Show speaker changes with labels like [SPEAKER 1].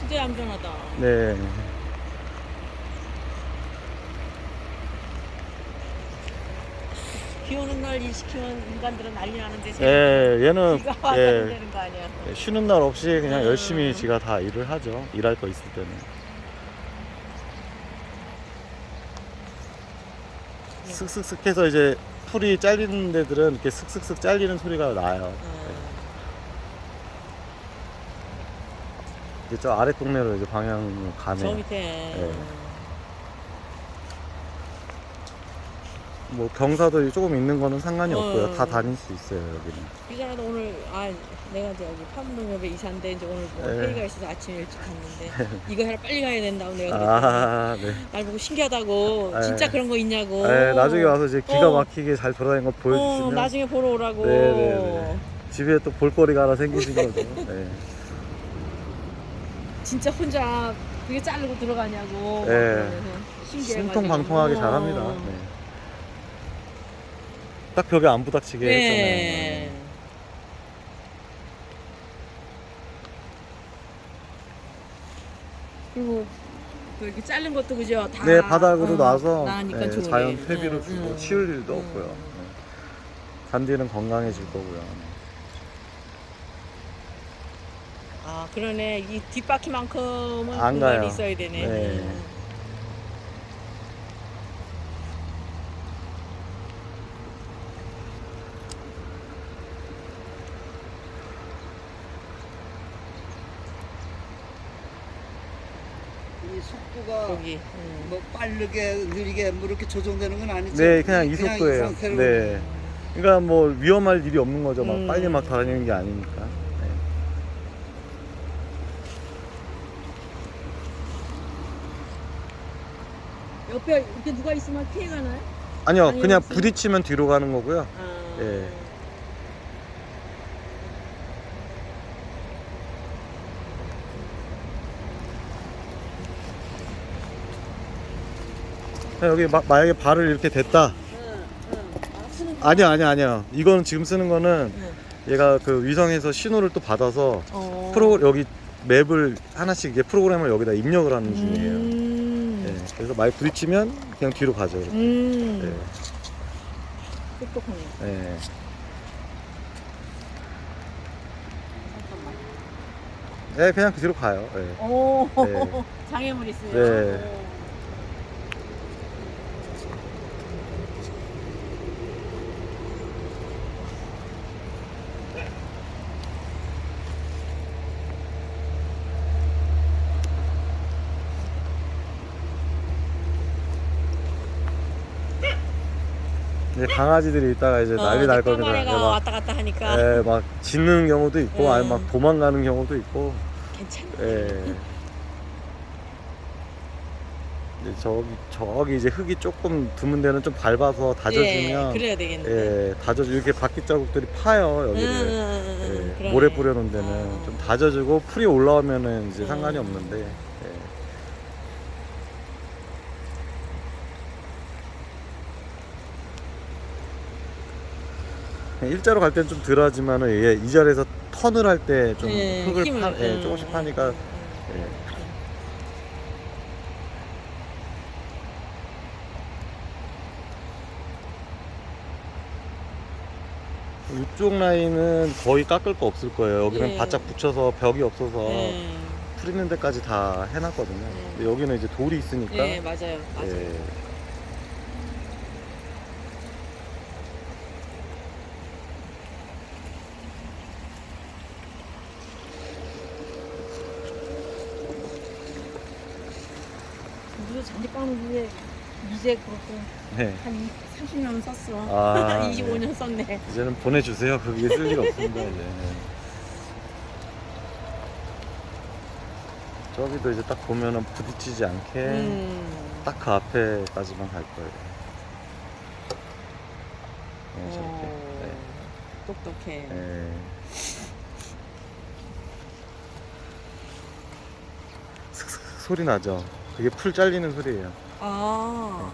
[SPEAKER 1] 진짜 얌전하다.
[SPEAKER 2] 네.
[SPEAKER 1] 비 오는 날 일 시키면 인간들은 난리 나는데
[SPEAKER 2] 예, 얘는
[SPEAKER 1] 비가 와서
[SPEAKER 2] 예,
[SPEAKER 1] 되는 거 아니야.
[SPEAKER 2] 쉬는 날 없이 그냥
[SPEAKER 1] 음.
[SPEAKER 2] 열심히 지가 다 일을 하죠. 일할 거 있을 때는.
[SPEAKER 1] 네.
[SPEAKER 2] 슥슥슥 해서 이제 풀이 잘리는 데들은 이렇게 슥슥슥 잘리는 소리가 나요.
[SPEAKER 1] 어.
[SPEAKER 2] 이제 저 아래 동네로 이제 방향
[SPEAKER 1] 저
[SPEAKER 2] 가네.
[SPEAKER 1] 밑에
[SPEAKER 2] 네. 뭐 경사도 조금 있는 거는 상관이
[SPEAKER 1] 어.
[SPEAKER 2] 없고요. 다 다닐 수 있어요, 여기는.
[SPEAKER 1] 이전에도 오늘 아 내가 이제 여기 판문동협에 이사인데 이제 오늘 뭐
[SPEAKER 2] 네.
[SPEAKER 1] 회의가 있어서 아침에 일찍 갔는데 이거 하러 빨리 가야 된다고 내가
[SPEAKER 2] 아, 네.
[SPEAKER 1] 날 보고 신기하다고
[SPEAKER 2] 네.
[SPEAKER 1] 진짜 그런 거 있냐고
[SPEAKER 2] 네, 나중에 와서 이제 기가
[SPEAKER 1] 어.
[SPEAKER 2] 막히게 잘 돌아다니는 거
[SPEAKER 1] 어,
[SPEAKER 2] 보여주시면
[SPEAKER 1] 나중에 보러 오라고
[SPEAKER 2] 네, 네, 네. 집에 또 볼거리가 하나 생기신 거죠. 네.
[SPEAKER 1] 진짜 혼자 그게 자르고 들어가냐고. 그러면서 신기해가지고.
[SPEAKER 2] 신통방통하게 잘합니다.
[SPEAKER 1] 어.
[SPEAKER 2] 네. 딱 벽에 안 부닥치게
[SPEAKER 1] 네.
[SPEAKER 2] 했잖아요.
[SPEAKER 1] 그리고 그 이렇게 자른 것도 그죠? 다
[SPEAKER 2] 네, 바닥으로
[SPEAKER 1] 어,
[SPEAKER 2] 놔서
[SPEAKER 1] 나으니까
[SPEAKER 2] 네,
[SPEAKER 1] 좋네.
[SPEAKER 2] 자연 퇴비로
[SPEAKER 1] 응,
[SPEAKER 2] 주고
[SPEAKER 1] 응,
[SPEAKER 2] 치울 일도
[SPEAKER 1] 응,
[SPEAKER 2] 없고요.
[SPEAKER 1] 응.
[SPEAKER 2] 네. 잔디는 건강해질 거고요.
[SPEAKER 1] 아 그러네 이 뒷바퀴만큼은
[SPEAKER 2] 안
[SPEAKER 1] 공간이
[SPEAKER 2] 가요.
[SPEAKER 1] 있어야 되네.
[SPEAKER 2] 네.
[SPEAKER 1] 음.
[SPEAKER 3] 이 속도가
[SPEAKER 1] 거기. 음.
[SPEAKER 3] 뭐 빠르게 느리게 뭐 이렇게 조정되는 건 아니죠.
[SPEAKER 2] 네, 그냥 이 속도예요.
[SPEAKER 3] 상태로
[SPEAKER 2] 네. 그러니까 뭐 위험할 일이 없는 거죠. 막
[SPEAKER 1] 음.
[SPEAKER 2] 빨리 막 다니는 게 아니니까. 네.
[SPEAKER 1] 옆에 이렇게 누가 있으면 피해가나요?
[SPEAKER 2] 아니요,
[SPEAKER 1] 아니요,
[SPEAKER 2] 그냥
[SPEAKER 1] 무슨-
[SPEAKER 2] 부딪히면 뒤로 가는 거고요.
[SPEAKER 1] 아.
[SPEAKER 2] 예. 여기 마, 만약에 발을 이렇게 댔다.
[SPEAKER 1] 응, 응. 아, 쓰는
[SPEAKER 2] 아니요, 아니요, 아니요. 이거는 지금 쓰는 거는
[SPEAKER 1] 응.
[SPEAKER 2] 얘가 그 위성에서 신호를 또 받아서
[SPEAKER 1] 어.
[SPEAKER 2] 프로 여기 맵을 하나씩 이제 프로그램을 여기다 입력을 하는 중이에요. 그래서 많이 부딪히면 그냥 뒤로 가죠. 이렇게.
[SPEAKER 1] 음.
[SPEAKER 2] 예,
[SPEAKER 1] 똑똑하네.
[SPEAKER 2] 예.
[SPEAKER 1] 잠깐만.
[SPEAKER 2] 예, 그냥 그 뒤로 가요. 예.
[SPEAKER 1] 오.
[SPEAKER 2] 네.
[SPEAKER 1] 장애물 있어요.
[SPEAKER 2] 네.
[SPEAKER 1] 오.
[SPEAKER 2] 이제 강아지들이 있다가 이제 난리
[SPEAKER 1] 어,
[SPEAKER 2] 날
[SPEAKER 1] 이제
[SPEAKER 2] 겁니다. 막,
[SPEAKER 1] 왔다 갔다 하니까
[SPEAKER 2] 예, 막 짖는 경우도 있고,
[SPEAKER 1] 음.
[SPEAKER 2] 아니 막 도망가는 경우도 있고,
[SPEAKER 1] 괜찮아.
[SPEAKER 2] 예. 이제 저기 저기 이제 흙이 조금 드문 데는 좀 밟아서 다져주면,
[SPEAKER 1] 예, 그래야 되겠네.
[SPEAKER 2] 예, 다져주 이렇게 바퀴 자국들이 파요
[SPEAKER 1] 응,
[SPEAKER 2] 여기를.
[SPEAKER 1] 응,
[SPEAKER 2] 예,
[SPEAKER 1] 그러네.
[SPEAKER 2] 모래 뿌려놓은 데는
[SPEAKER 1] 어.
[SPEAKER 2] 좀 다져주고 풀이 올라오면은 이제 상관이
[SPEAKER 1] 음.
[SPEAKER 2] 없는데. 예. 일자로 갈 때는 좀 덜하지만은 이게 이 자리에서 턴을 할 때 좀
[SPEAKER 1] 예,
[SPEAKER 2] 흙을
[SPEAKER 1] 힘을,
[SPEAKER 2] 파, 예,
[SPEAKER 1] 음,
[SPEAKER 2] 조금씩
[SPEAKER 1] 음,
[SPEAKER 2] 파니까
[SPEAKER 1] 음,
[SPEAKER 2] 예. 이쪽 라인은 거의 깎을 거 없을 거예요. 여기는
[SPEAKER 1] 예.
[SPEAKER 2] 바짝 붙여서 벽이 없어서
[SPEAKER 1] 예.
[SPEAKER 2] 풀있는 데까지 다 해놨거든요.
[SPEAKER 1] 예.
[SPEAKER 2] 근데 여기는 이제 돌이 있으니까.
[SPEAKER 1] 예, 맞아요. 맞아요.
[SPEAKER 2] 예.
[SPEAKER 1] 무슨 잔디빵 위에 이제 그렇고
[SPEAKER 2] 네.
[SPEAKER 1] 한 30년 썼어.
[SPEAKER 2] 아,
[SPEAKER 1] 25년 썼네.
[SPEAKER 2] 이제는 보내주세요. 그게 쓸 일 없습니다. 이제. 저기도 이제 딱 보면은 부딪히지 않게
[SPEAKER 1] 음.
[SPEAKER 2] 딱 그 앞에까지만 갈 거예요. 네, 저렇게.
[SPEAKER 1] 어,
[SPEAKER 2] 네.
[SPEAKER 1] 똑똑해.
[SPEAKER 2] 네. 슥슥 소리 나죠? 그게 풀 잘리는 소리예요.
[SPEAKER 1] 아,